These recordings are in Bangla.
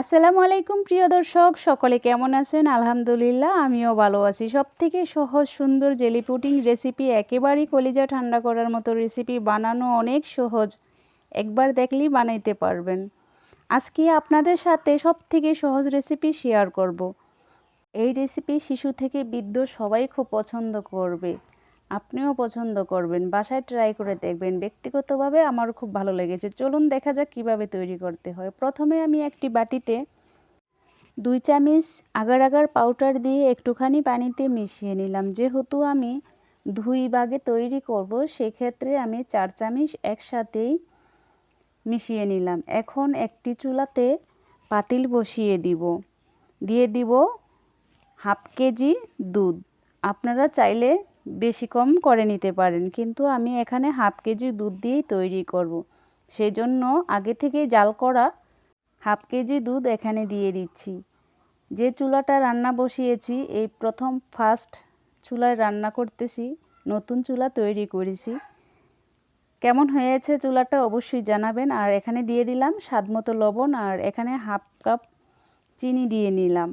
আসসালামু আলাইকুম, প্রিয় দর্শক। সকলে কেমন আছেন? আলহামদুলিল্লাহ, আমিও ভালো আছি। সব থেকে সহজ, সুন্দর জেলি পুডিং রেসিপি একেবারেই কলিজা ঠান্ডা করার মতো রেসিপি বানানো অনেক সহজ। একবার দেখলেই বানাইতে পারবেন। আজকে আপনাদের সাথে সব থেকে সহজ রেসিপি শেয়ার করব। এই রেসিপি শিশু থেকে বৃদ্ধ সবাই খুব পছন্দ করবে। আপনিও পছন্দ করবেন, বাসায় ট্রাই করে দেখবেন। ব্যক্তিগতভাবে আমার খুব ভালো লেগেছে। চলুন দেখা যাক কীভাবে তৈরি করতে হয়। প্রথমে আমি একটি বাটিতে দুই চামচ আগার আগার পাউডার দিয়ে একটুখানি পানিতে মিশিয়ে নিলাম। যেহেতু আমি দুই ভাগে তৈরি করব, সেক্ষেত্রে আমি চার চামচ একসাথেই মিশিয়ে নিলাম। এখন একটি চুলাতে পাতিল বসিয়ে দিব। দিয়ে দিব হাফ কেজি দুধ। আপনারা চাইলে বেশি কম করে নিতে পারেন। কিন্তু আমি এখানে হাফ কেজি দুধ দিয়েই তৈরি করব। সেই জন্য আগে থেকে জাল করা হাফ কেজি দুধ এখানে দিয়ে দিচ্ছি। যে চুলাটা রান্না বসিয়েছি, এই প্রথম ফার্স্ট চুলায় রান্না করতেছি, নতুন চুলা তৈরি করেছি। কেমন হয়েছে চুলাটা অবশ্যই জানাবেন। আর এখানে দিয়ে দিলাম স্বাদ মতো লবণ, আর এখানে হাফ কাপ চিনি দিয়ে নিলাম।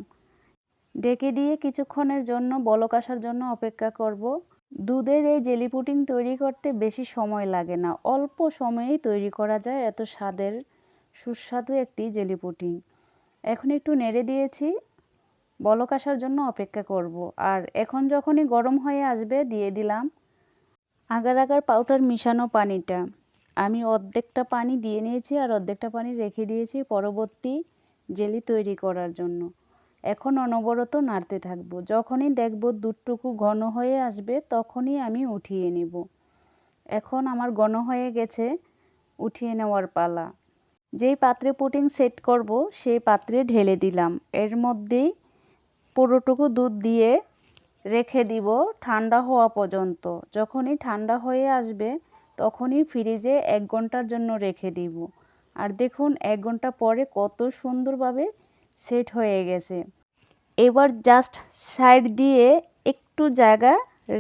ডেকে দিয়ে কিছুক্ষণের জন্য বলক আসার জন্য অপেক্ষা করব। দুধের এই জেলি পুটিং তৈরি করতে বেশি সময় লাগে না। অল্প সময়েই তৈরি করা যায় এত স্বাদের, সুস্বাদু একটি জেলি পুটিং এখন একটু নেড়ে দিয়েছি। বলক আসার জন্য অপেক্ষা করব। আর এখন যখনই গরম হয়ে আসবে দিয়ে দিলাম আগার আগার পাউডার মিশানো পানিটা। আমি অর্ধেকটা পানি দিয়ে নিয়েছি আর অর্ধেকটা পানি রেখে দিয়েছি পরবর্তী জেলি তৈরি করার জন্য। এখন অনবরত নাড়তে থাকব। যখনই দেখব দুধটুকু ঘন হয়ে আসবে, তখনই আমি উঠিয়ে নেব। এখন আমার ঘন হয়ে গেছে, উঠিয়ে নেওয়ার পালা। যেই পাত্রে পুটিং সেট করব, সেই পাত্রে ঢেলে দিলাম। এর মধ্যেই পুরোটুকু দুধ দিয়ে রেখে দিব ঠান্ডা হওয়া পর্যন্ত। যখনই ঠান্ডা হয়ে আসবে, তখনই ফ্রিজে এক ঘণ্টার জন্য রেখে দিব। আর দেখুন, এক ঘণ্টা পরে কত সুন্দরভাবে সেট হয়ে গেছে। এবার জাস্ট সাইড দিয়ে একটু জায়গা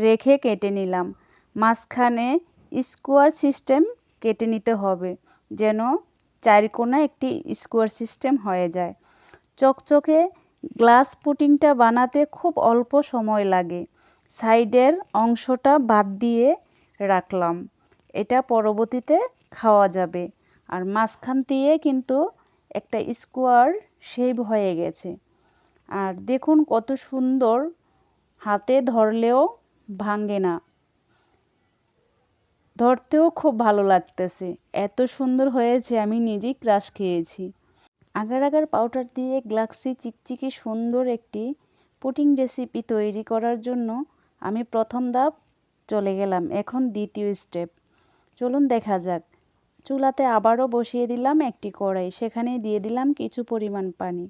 রেখে কেটে নিলাম। মাঝখানে স্কোয়ার সিস্টেম কেটে নিতে হবে, যেন চারিকোনা একটি স্কোয়ার সিস্টেম হয়ে যায়। চকচকে গ্লাস পুটিংটা বানাতে খুব অল্প সময় লাগে। সাইডের অংশটা বাদ দিয়ে রাখলাম। এটা পরবর্তীতে খাওয়া যাবে। আর মাঝখান দিয়ে কিন্তু একটা স্কোয়ার শেপ হয়ে গেছে। আর দেখুন কত সুন্দর হাতে ধরলেও ভাঙে না। ধরতেও খুব ভালো লাগতেছে। এত সুন্দর হয়েছে, আমি নিজেই ক্রাশ খেয়েছি। আগার আগার পাউডার দিয়ে গ্লাক্সি চিকচিকি সুন্দর একটি পুটিং রেসিপি তৈরি করার জন্য আমি প্রথম ধাপ চলে গেলাম। এখন দ্বিতীয় স্টেপ। চলুন দেখা যাক। চুলাতে আবারও বসিয়ে দিলাম একটি কড়াই। সেখানে দিয়ে দিলাম কিছু পরিমাণ পানি।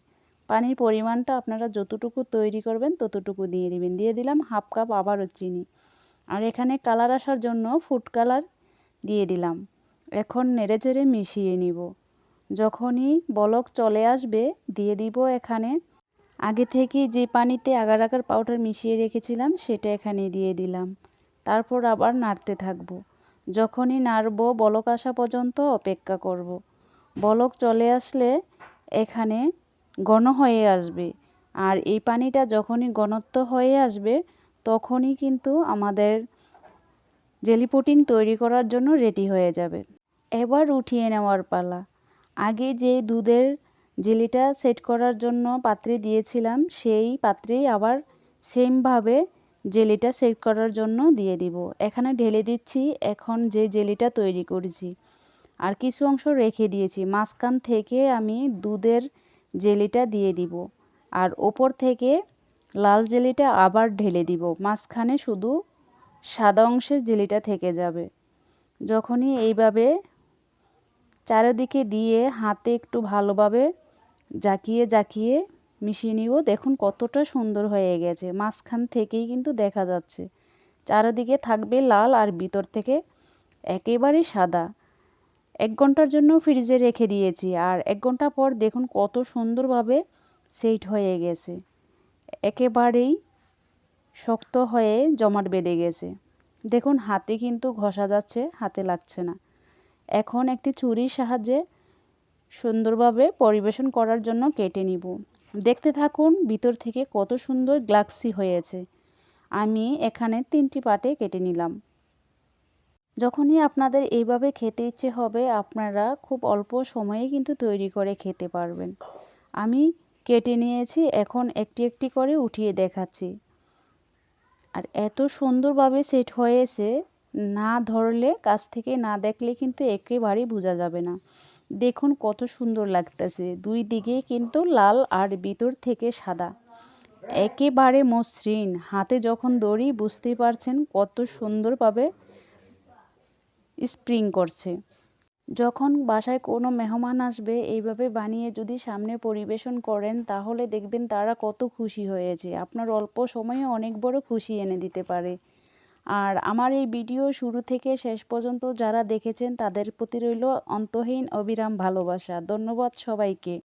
পানির পরিমাণটা আপনারা যতটুকু তৈরি করবেন ততটুকু দিয়ে দিবেন। দিয়ে দিলাম হাফ কাপ আবারও চিনি। আর এখানে কালার আসার জন্য ফুড কালার দিয়ে দিলাম। এখন নেড়ে চেড়ে মিশিয়ে নিব। যখনই বলক চলে আসবে, দিয়ে দিব এখানে। আগে থেকে যে পানিতে আগার আগার পাউডার মিশিয়ে রেখেছিলাম, সেটা এখানে দিয়ে দিলাম। তারপর আবার নাড়তে থাকব। যখনই নাড়ব বলক আসা পর্যন্ত অপেক্ষা করব। বলক চলে আসলে এখানে ঘন হয়ে আসবে আর এই পানিটা যখনই ঘনত্ব হয়ে আসবে তখনই কিন্তু আমাদের জেলি পুটিং তৈরি করার জন্য রেডি হয়ে যাবে এবার উঠিয়ে নেওয়ার পালা আগে যে দুধের জেলিটা সেট করার জন্য পাত্রে দিয়েছিলাম, সেই পাত্রেই আবার সেমভাবে জেলিটা সেট করার জন্য দিয়ে দিব। এখানে ঢেলে দিচ্ছি, এখন যে জেলিটা তৈরি করেছি। আর কিছু অংশ রেখে দিয়েছি, মাঝখান থেকে আমি দুধের জেলিটা দিয়ে দিব। আর ওপর থেকে লাল জেলিটা আবার ঢেলে দিব, মাঝখানে শুধু সাদা অংশের জেলিটা থেকে যাবে। যখনই এইভাবে চারিদিকে দিয়ে হাতে একটু ভালোভাবে জাকিয়ে জাকিয়ে মিশিয়ে নিব। দেখুন কতটা সুন্দর হয়ে গেছে। মাঝখান থেকেই কিন্তু দেখা যাচ্ছে। চারিদিকে থাকবে লাল আর ভিতর থেকে একেবারেই সাদা। এক ঘণ্টার জন্য ফ্রিজে রেখে দিয়েছি। আর এক ঘণ্টা পর দেখুন কত সুন্দরভাবে সেট হয়ে গেছে। একেবারেই শক্ত হয়ে জমাট বেঁধে গেছে। দেখুন হাতে কিন্তু ঘষা যাচ্ছে, হাতে লাগছে না। এখন একটি চুরির সাহায্যে সুন্দরভাবে পরিবেশন করার জন্য কেটে নিব। দেখতে থাকুন ভিতর থেকে কত সুন্দর গ্লাক্সি হয়েছে। আমি এখানে তিনটি পাটে কেটে নিলাম। যখনই আপনাদের এইভাবে খেতে ইচ্ছে হবে, আপনারা খুব অল্প সময়ে কিন্তু তৈরি করে খেতে পারবেন। আমি কেটে নিয়েছি, এখন একটি একটি করে উঠিয়ে দেখাচ্ছি। আর এত সুন্দরভাবে সেট হয়েছে, না ধরলে, কাছ থেকে না দেখলে কিন্তু একেবারেই বোঝা যাবে না। দেখুন কত সুন্দর লাগতেছে। দুই দিকে কিন্তু লাল আর ভিতর থেকে সাদা। একেবারে মসৃণ। হাতে যখন দড়ি, বুঝতেই পারছেন কত সুন্দরভাবে স্প্রিং করছে। যখন বাসায় কোনো মেহমান আসবে, এইভাবে বানিয়ে যদি সামনে পরিবেশন করেন, তাহলে দেখবেন তারা কত খুশি হয়েছে। আপনার অল্প সময়ে অনেক বড় খুশি এনে দিতে পারে। আর আমার এই ভিডিও শুরু থেকে শেষ পর্যন্ত যারা দেখেছেন, তাদের প্রতি রইল অন্তহীন অবিরাম ভালোবাসা। ধন্যবাদ সবাইকে।